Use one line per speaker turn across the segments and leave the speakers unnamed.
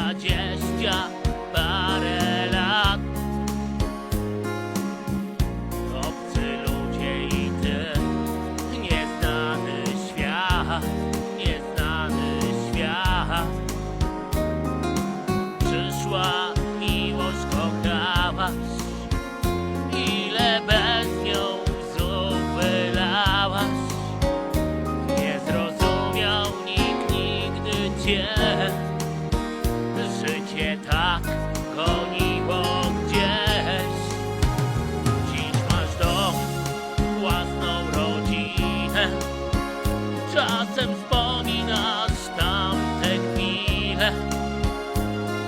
dwadzieścia parę lat. Obcy ludzie i ty, nieznany świat, nieznany świat. Przyszła miłość, kochałaś, ile bez nią łzów. Nie zrozumiał nikt nigdy cię. Życie tak goniło gdzieś. Dziś masz dom, własną rodzinę. Czasem wspominasz tamte chwile,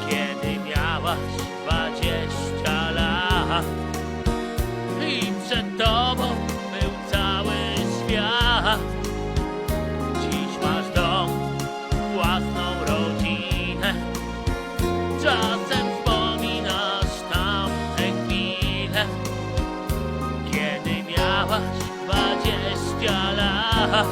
kiedy miałaś dwadzieścia lat. Miałaś